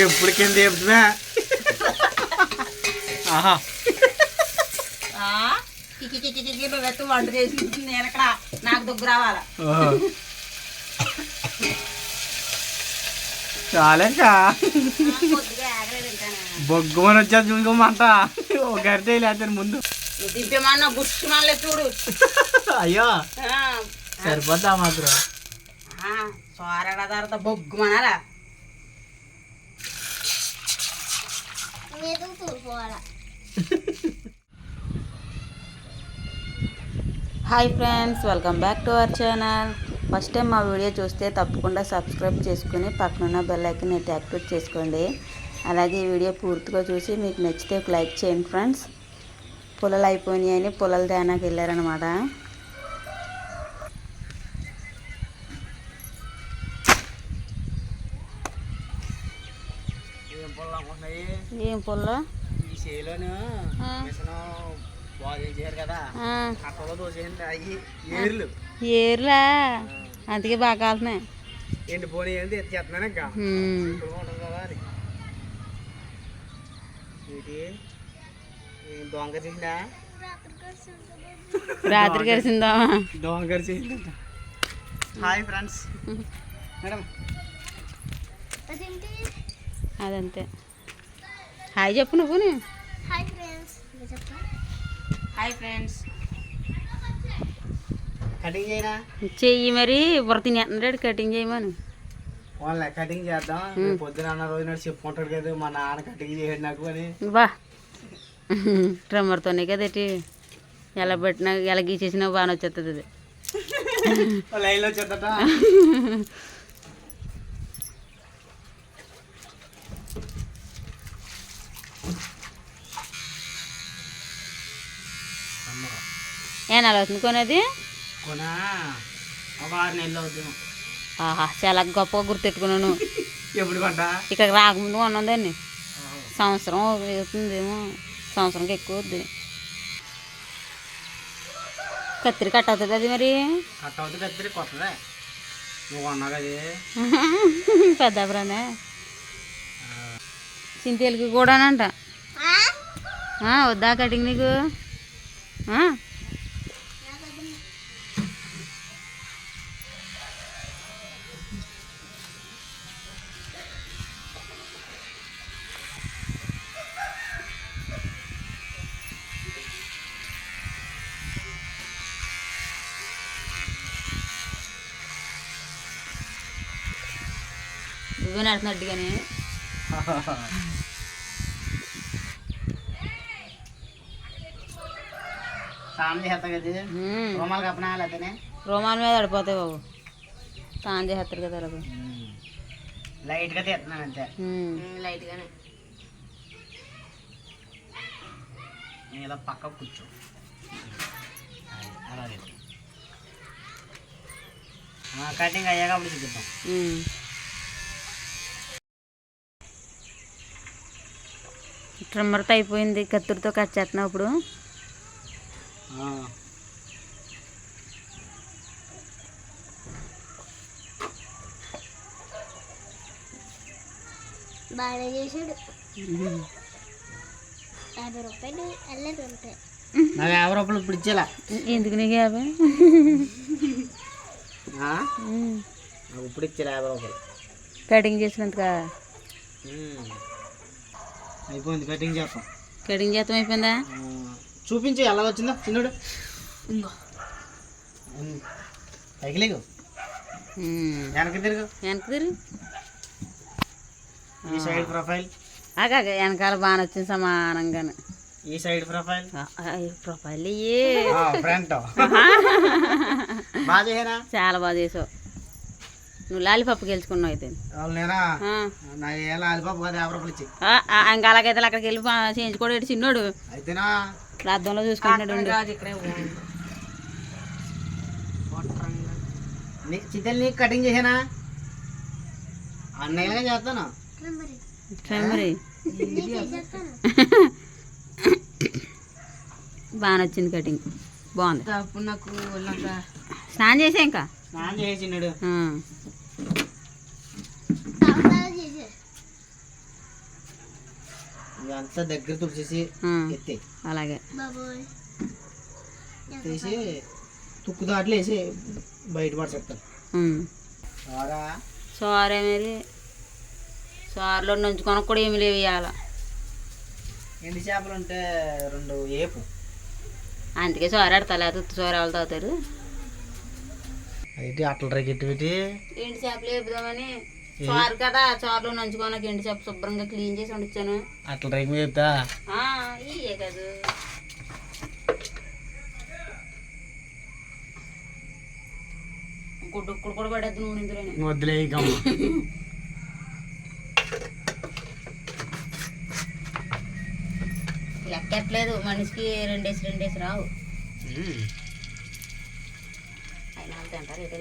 ఎప్పుడు కింద చెప్తున్నా ఆహా నువ్వెత్తు వంట చేసి నేను నాకు దగ్గర రావాలా? ఓహో. చాలా ఇంకా కొద్దిగా ఆగలేదు తింటాను బొగ్గుమని వచ్చేది ఇంకో మంట. ఒక గరిటే లేకపోతే ముందు. దింపేమన్నా మళ్ళీ చూడు. అయ్యో. సరిపోద్దా మాత్రం సోరడ తర్వాత hi friends welcome back to our channel. First time మా వీడియో చూస్తే తప్పకుండా సబ్స్క్రైబ్ చేసుకుని పక్కనున్న బెల్ ఐకన్ నెట్ యాక్టివేట్ చేసుకోండి. అలాగే ఈ వీడియో పూర్తిగా చూసి మీకు నచ్చితే ఒక లైక్ చేయండి ఫ్రెండ్స్. పొలాలు అయిపోయినాయని పొలాల తేనాకి వెళ్ళారనమాట ఏం పొలం ఉన్నాయి ఏం పొల్లో? ఈ చేలోను. మిషన్ బాగు చేశారు కదా. అట్టలో దోసేయండి అవి ఏర్లు. ఏర్లా? అందుకే బాగా కాలుతున్నాయి. ఏంటి ఎత్తుచేస్తున్నాను ఇంకా? ఉంటుంది కదా ఏంటి? దొంగ చేసిందా? రాత్రి కలిసిందా దొంగ హాయ్ ఫ్రెండ్స్. మేడం. అదంతే. హాయ్ చెప్పు నువ్వు హాయ్ ఫ్రెండ్స్. కటింగ్ చేయనా? చెయ్యి మరి బుర్ర తినేస్తున్నాడు కటింగ్ చేయమని. వాళ్ళ కటింగ్ చేద్దాం. పొద్దున అన్న రోజు నాడు చెప్పుకుంటాడు కదా మా నాన్న కటింగ్ చేయడు నాకు అని. బా. ట్రమ్మర్తోనే కదేటి ఎలా పెట్టినా ఎలా గీసేసినా బాగానే వచ్చేస్తుంది అది. లైన్లో ఏ నెల అవుతుంది? కొనేది? కొనా? ఒక ఆరు నెలలు అవుతుంది ఆహా చాలా గొప్పగా గుర్తెట్టుకున్నాను. ఎప్పుడు కొంట? ఇక్కడ రాకముందు ఉన్నదాన్ని సంవత్సరం అవుతుందేమో. సంవత్సరంకి ఎక్కువ అవుద్ది. కత్తిరి కట్ అవుతుంది అది మరి? కట్ అవుతుంది కత్తిరి కొత్తదే. నువ్వు కొన్నావు కదా? పెద్ద బ్రాండే చింతేలకి కూడానంట. ఆ, వద్దా కటింగ్ నీకు? ఆ? నువ్వే నడుతున్నట్టుగానే స్నానం కదా. రోమాలు రోమాల మీద పడిపోతాయి బాబు. స్నానం చేస్తారు కదా అలాగే లైట్గా తీస్తున్నాను అంతే. లైట్గానే. పక్క కూర్చో. అలాగే. కటింగ్ అయ్యాక అప్పుడు చూపిద్దాం. ట్రిమ్మర్తో అయిపోయింది కత్తిరితో కట్ చేస్తున్నావు ఇప్పుడు. బాగా చేసాడు యాభై రూపాయలు అల్లరి ఉంటాయి నాకు యాభై రూపాయలు ఇప్పుడు ఇచ్చేలా? ఎందుకు నీకు యాభై? ఆ? నాకు ఇప్పుడు ఇచ్చేలా యాభై రూపాయలు. కటింగ్ చేసినందుక. అయిపోయింది కటింగ్ చేస్తాం. కటింగ్ చేస్తాం అయిపోయిందా? చూపించు ఎలా వచ్చిందో. చిన్నడు పైకి లేకు ఉమ్. వెనక్కి తిరుగు. వెనక్కి తిరుగు. ఈ సైడ్ ప్రొఫైల్. ఆగా వెనకాల బాగా వచ్చింది సమానంగానే. ఈ సైడ్ ప్రొఫైల్. Profile front. బాగా చేయనా చాలా బాగా చేసావు. నువ్వు లాలిపప్పు గెలుచుకున్నావు అయితే. లాలిపాపు యాభై రూపాయలు ఇచ్చి. ఇంకా అలాగైతే అక్కడికి వెళ్ళి చేయించుకోడు చిన్నోడు అయితేనా? అద్దంలో చూసుకుంటున్నాడు. ఉండు. నీకు కటింగ్ చేసానా? అన్నయ్యగా చేస్తాను. బాగా నచ్చింది కటింగ్. బాగుంది. అప్పుడు నాకు స్నానం చేసా ఇంకా? స్నానం చేసిండు ఆ, తలతాలు చేశాడు ఇదంతా దగ్గర తుడిచేసి ఎత్తే. అలాగే. బాబోయ్. తీసి తుక్కు దాంట్లో వేసి బయట ఉమ్. సారా? సోరే మరి సోరలో నంచుకొని కూడా ఏమి లేవు ఇవాళ. ఎండి చేపలు ఉంటే రెండు ఏపు. అందుకే సోర ఆడతా లేకపోతే ఉత్తి సోర ఎవరు తాగుతారు. అయితే అట్ల రేకెట్టి పెట్టి ఎండి చేపలు వేపుదామని చారు కదా చారులో నంచుకోనకి ఎండి చేప శుభ్రంగా క్లీన్ చేసి వండించాను అట్ల మీద చెప్తా? ఆ, ఇయ్యే కాదు. గుడ్డు ఉక్కుడు కూడా పడేద్దు నూనె ఇందులోనే. వద్దులే. లెక్కట్లేదు మనిషికి రెండేసి రెండేసి రావు. అయినా తింటారు ఎటు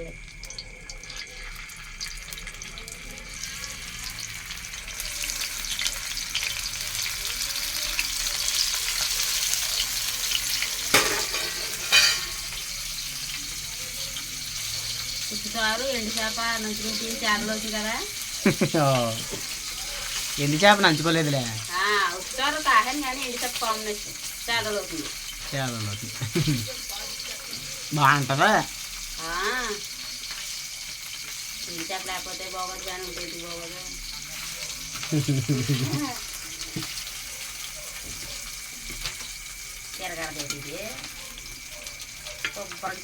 ఉప్పుచారు ఎండు చేప నంచుకుంటే చేపలు అవుతుంది కదా. ఎండి చేప నంచుకోలేదులే. ఆ, ఉప్పుచారు కాహని కానీ ఎండు చేప కాంబినేషన్ చేపలు అవుతుంది చాలా బాగుంటుందా? ఆ, ఎండు చేప లేకపోతే బాగోదు కానీ ఉంటుంది బాగోదు తిరగడదు ఇది.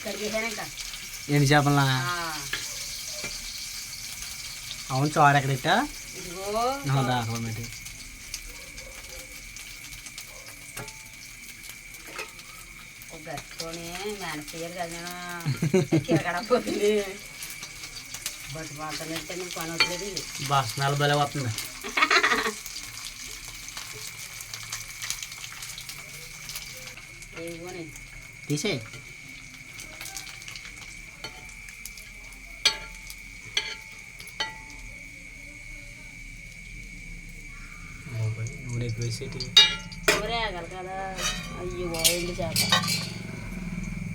కడిగేసాను ఇంకా. ఎండి చేపలా ఆ, అవును చారు ఎక్కడ ఇట్టా ఇదిగో దాకమేటి ఒక గట్టుకొని మేనపయ్యారు కదా నేను తిరగడపోతుంది బట్టు పాడుతున్నట్టే నువ్వు పని అవుతుంది ఇది బా స్మెల్ భలే వస్తుంది ఏమోని తీసే నూనె ఎక్కువ వేసేటి కూరే ఆగలి కదా? అయ్యో ఎండు చేప.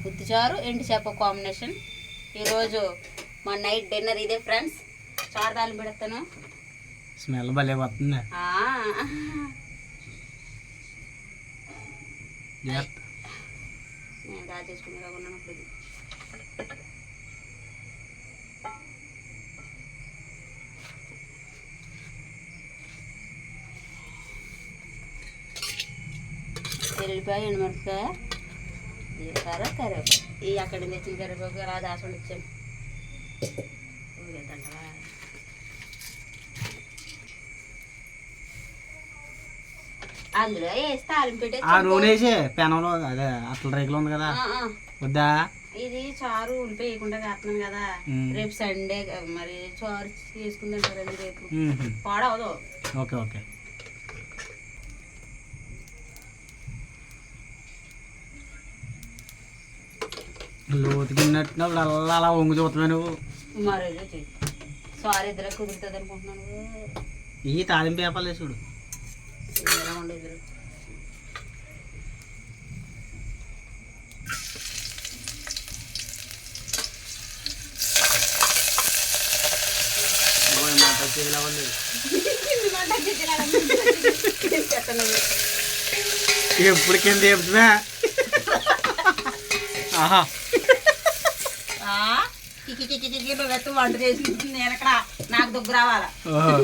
ఉత్తి చారు ఎండు చేప కాంబినేషన్ ఈరోజు మా నైట్ డిన్నర్ ఇదే ఫ్రెండ్స్ చారు తాలింపు పెడతాను. స్మెల్ భలే వస్తుంది. నేను దాచేసుకునే కాకుండా ఎల్లిపాయ ఎండుమిరపకాయ జీలకర్ర కరివేపాకు. ఈ అక్కడి నుంచి తెచ్చిన కరివేపాకు అలా దాచుకొని ఇచ్చాను. అందులో వేసి తాలింపు పెట్టి ఆ నూనె వేసే పెనంలో అదే అట్ల రేకులు ఉంది కదా. వద్దా? ఇది చారు ఉల్లిపాయ వేయకుండా కాస్తున్నాను కదా. రేపు సండే మరి చారు చేసుకుందాం రేపు. పాడవదు. Okay okay. లోతుకిన్నట్టున్నప్పుడు అలా అలా వంగు చూస్తామే నువ్వు మరి సారీ ఇద్దరు కుదురుతుంది అనుకుంటున్నాను ఈ తాలింపు వేపాలి చూడు. ఎలా ఎప్పుడు కింద చెప్తున్నా? ఆహా. నువ్వు ఎత్తు వంట చేసి నేను ఎక్కడ నాకు దగ్గర రావాలా ఓహో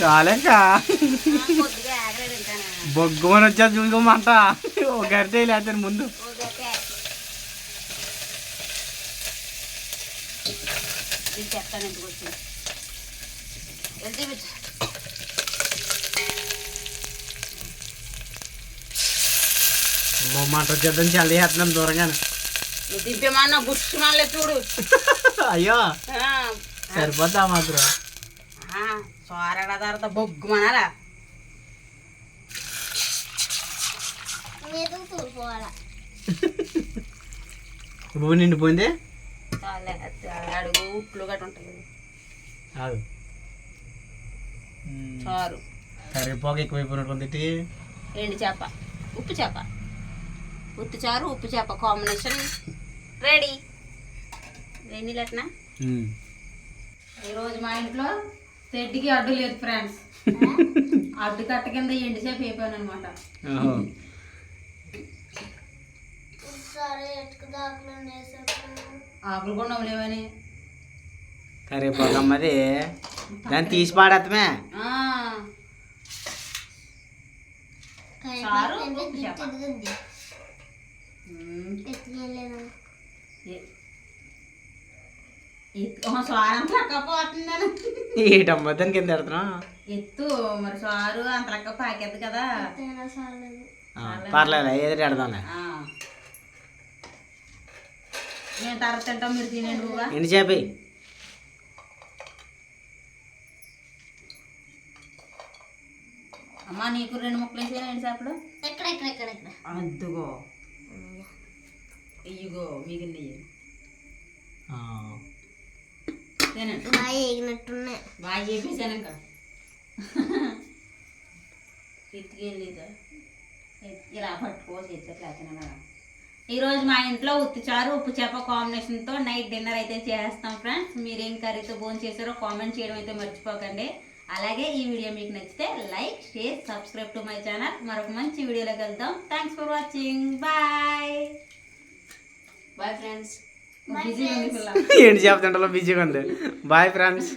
చాలేక కొద్దిగా ఆగలేదు ఇంకా బొగ్గుమని వచ్చేది చూసుకోమంట ఒక గరిటే లేకపోతే ముందు. ఓకే ఇది చెప్తాను ఎందుకు వచ్చింది? వెళ్తే విచ్చు. అమ్మో మంట వచ్చేద్దని చల్లి చేస్తున్నాం దూరంగానే నువ్వు దింపేమన్నా బుష్ మళ్ళీ చూడు అయ్యో ఆ, సరిపోద్దా మాత్రం ఆ, సోరగడ తర్వాత తూర్పోవాలా భూమి నిండిపోయింది చాలే, అడుగు ఉట్లు గట్ట ఉంటుంది కాదు చారు కరివేపాకు ఎక్కువైపోయినట్టు ఉంది ఎండు చేప ఉప్పు చేప ఉత్తి చారు ఉప్పు చేప కాంబినేషన్ రెడీ వేడి లెట్నా ఈరోజు మా ఇంట్లో తెడ్డికి అడ్డు లేదు ఫ్రెండ్స్ అడ్డు కట్ట కింద ఎండిసేపు అయిపోయాను అనమాట ఆకులు కూడా నవ్వలేవని. కరివేపాకమ్మది దాన్ని తీసి పాడేత్తమే. ఆ, చారు, ఏటమ్మా కింద పెడుతున్నాం ఎత్తు మరి సారు అంత లెక్క పాకేద్దు కదా. పర్లేదు ఏది పెడదాంలే ఆ. మేము తర్వాత తింటాం మీరు తినండి నువ్వా ఎండి చేపి? అమ్మా నీకు రెండు ముక్కలు వేసేయండి చేపలు? ఎక్కడ ఎక్కడ ఎక్కడ ఎక్కడ అద్దుగో ఇయ్యుగో మిగిలిన తినండి. బాగా ఎగినట్టున్నాయి బాగా చేపించాను ఇంకా ఎత్తుకెళ్ళేదా? ఇలా పట్టుకో చేసేట్లేకపోయినా ఈరోజు మా ఇంట్లో ఉత్తి చారు ఉప్పు చేప కాంబినేషన్తో నైట్ డిన్నర్ అయితే చేస్తాం ఫ్రెండ్స్. మీరేం కర్రీతో భోజనం చేశారో కామెంట్ చేయడం అయితే మర్చిపోకండి. అలాగే ఈ వీడియో మీకు నచ్చితే like share subscribe to my channel. మరొక మంచి వీడియోలోకి వెళ్దాం. Thanks for watching. Bye. Bye friends busy ఉంది పిల్ల. ఎండి చేప తింటలో బిజీగా ఉంది. Bye friends